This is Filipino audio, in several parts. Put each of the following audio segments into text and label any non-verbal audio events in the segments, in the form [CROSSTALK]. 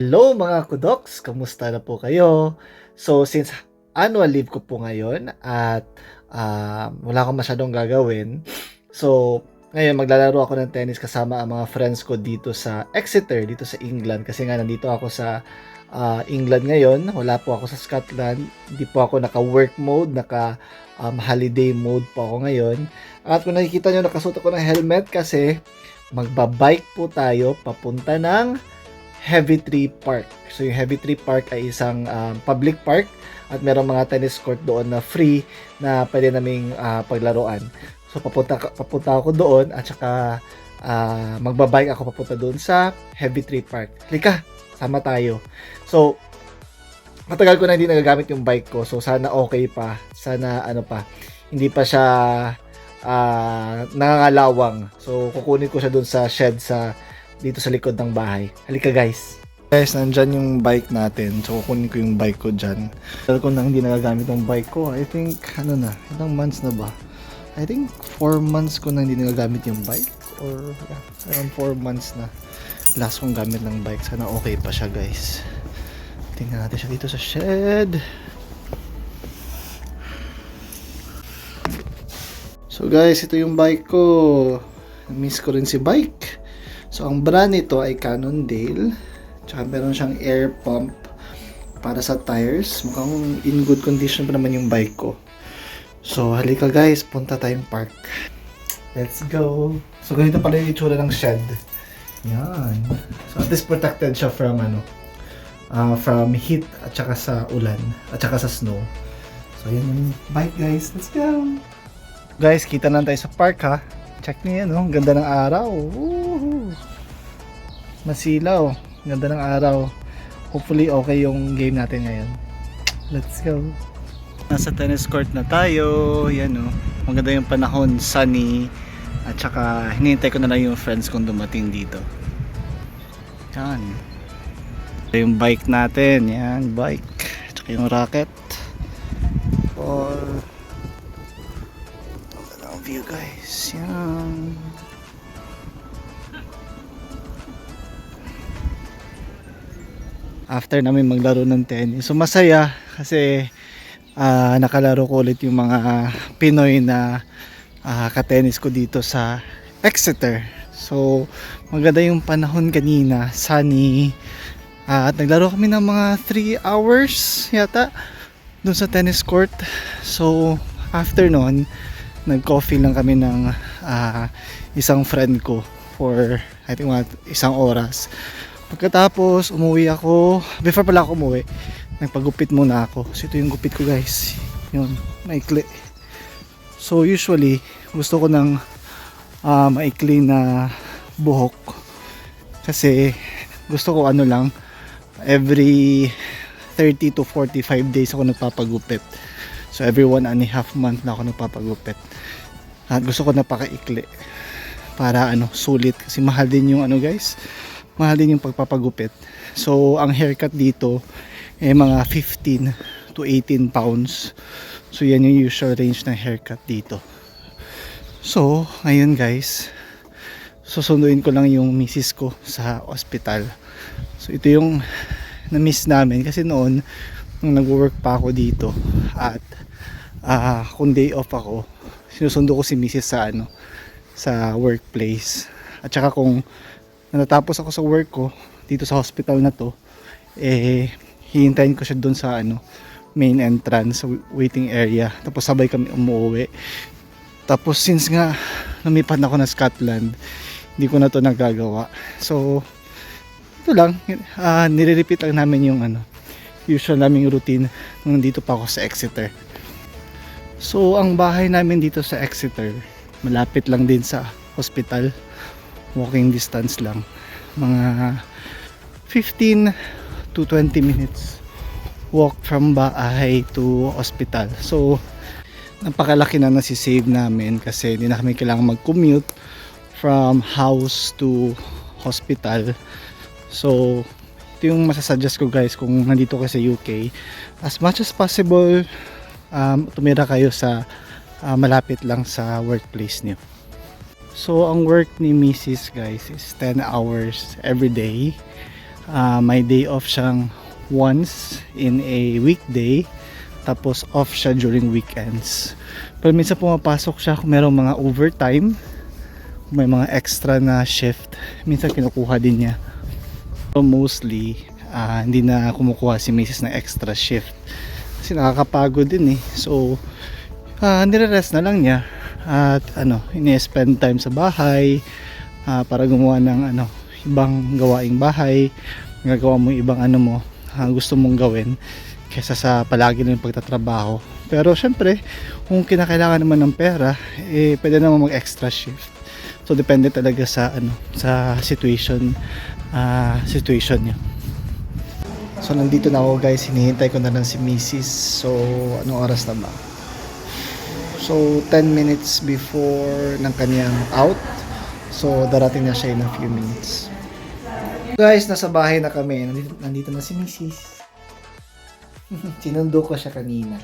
Hello mga kudoks! Kamusta na po kayo? So since annual leave ko po ngayon at ah, wala akong masyadong gagawin, so ngayon maglalaro ako ng tennis kasama ang mga friends ko dito sa Exeter, dito sa England kasi nga nandito ako sa ah, England ngayon, wala po ako sa Scotland, hindi po ako naka-work mode, naka um, holiday mode po ako ngayon. At kung nakikita nyo, nakasuot ako ng helmet kasi magbabike po tayo papunta ng Heavy Tree Park. So yung Heavy Tree Park ay isang um, public park at merong mga tennis court doon na free na pwede naming ah, paglaruan. So papunta papunta ako doon at saka ah, magbabike ako papunta doon sa Heavy Tree Park. Halika, sama tayo. So matagal ko na hindi nagagamit yung bike ko. So sana okay pa. Sana ano pa. Hindi pa siya ah, nangangalawang. So kukunin ko siya doon sa shed sa dito sa likod ng bahay. Halika guys. Guys, nandyan yung bike natin. So, kukunin ko yung bike ko dyan. Dahil ko na hindi nagagamit yung bike ko. I think, ano na, ilang months na ba? I think 4 months ko na hindi nagagamit yung bike. Or, yeah, around 4 months na. Last kong gamit ng bike. Sana okay pa siya, guys. Tingnan natin siya dito sa shed. So guys, ito yung bike ko. Miss ko rin si bike. So, ang brand nito ay Cannondale. Tsaka meron siyang air pump para sa tires. Mukhang in good condition pa naman yung bike ko. So, halika guys, punta tayong park. Let's go. So, ganito pala yung itsura ng shed. Yan. So, at least protected siya from ano, ah, from heat at saka sa ulan at saka sa snow. So, yan yung bike guys. Let's go. Guys, kita na tayo sa park ha. Check niyo yan, oh. Ganda ng araw. Woohoo! Masilaw. Ganda ng araw. Hopefully, okay yung game natin ngayon. Let's go. Nasa tennis court na tayo. Yan, oh. Maganda yung panahon. Sunny. At saka, hinihintay ko na lang yung friends kong dumating dito. Yan. Yung bike natin. Yan, bike. At saka yung racket. Or ang view guys. Yan. After namin maglaro ng tennis. So masaya kasi ah, nakalaro ko ulit yung mga Pinoy na ah, katennis ko dito sa Exeter. So maganda yung panahon kanina. Sunny. Ah, at naglaro kami ng mga 3 hours yata dun sa tennis court. So after nun, nag-coffee lang kami ng ah, isang friend ko for I think mga isang oras. Pagkatapos, umuwi ako. Before pala ako umuwi, nagpagupit muna ako. So ito yung gupit ko guys. Yun, maikli. So usually, gusto ko ng ah, maikli na buhok. Kasi gusto ko ano lang, every 30 to 45 days ako nagpapagupit. So every one and a half month na ako nagpapagupit. At gusto ko napakaikli para ano sulit kasi mahal din yung ano guys. Mahal yung pagpapagupit. So ang haircut dito eh mga 15 to 18 pounds. So yan yung usual range ng haircut dito. So ngayon guys, susunduin ko lang yung misis ko sa ospital. So ito yung na-miss namin kasi noon nung nag-work pa ako dito at ah kung day off ako sinusundo ko si Mrs. sa ano sa workplace at saka kung natapos ako sa work ko dito sa hospital na to eh hihintayin ko siya doon sa ano main entrance waiting area. Tapos sabay kami umuwi. Tapos since nga lumipat na ako na Scotland hindi ko na to nagagawa. So ito lang. Ah nire-repeat lang namin yung ano usual naming routine nung dito pa ako sa Exeter. So, ang bahay namin dito sa Exeter, malapit lang din sa hospital. Walking distance lang. Mga 15 to 20 minutes walk from bahay to hospital. So, napakalaki na nasisave namin kasi hindi na kami kailangan mag-commute from house to hospital. So, ito yung masasuggest ko guys kung nandito kayo sa UK. As much as possible, um, tumira kayo sa ah, malapit lang sa workplace niyo. So, ang work ni Mrs. guys is 10 hours every day. Ah, may day off siyang once in a weekday tapos off siya during weekends. Pero minsan pumapasok siya kung merong mga overtime, may mga extra na shift, minsan kinukuha din niya. Pero mostly, ah, hindi na kumukuha si Mrs. ng extra shift. Kasi nakakapagod din eh. So, ah nire-rest na lang niya. At ano, ini-spend time sa bahay ah, para gumawa ng ano, ibang gawaing bahay. Gagawa mo ibang ano mo, ah, gusto mong gawin kaysa sa palagi ng pagtatrabaho. Pero syempre, kung kinakailangan naman ng pera, eh pwede naman mag-extra shift. So depende talaga sa ano, sa situation ah, situation niya. So nandito na ako guys, hinihintay ko na lang si Mrs. So anong oras na ba? So 10 minutes before ng kanyang out. So darating na siya in a few minutes. Guys, nasa bahay na kami. Nandito, nandito na si Mrs. [LAUGHS] Sinundo ko siya kanina.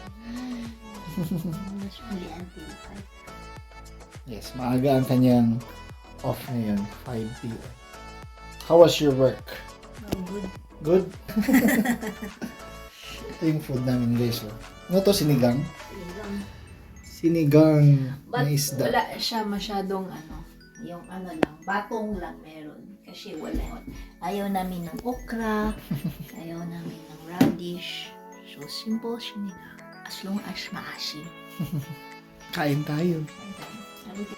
[LAUGHS] Yes, maaga ang kanyang off ngayon, 5 p.m. How was your work? good. Good? [LAUGHS] Ito yung food namin guys. Oh. Ano to, sinigang? Sinigang But na isda. wala siya masyadong ano, yung ano lang, batong lang meron. Kasi wala. Ayaw namin ng okra, [LAUGHS] ayaw namin ng radish. So, simple sinigang. As long as maasim. Kain tayo. Sabi ko,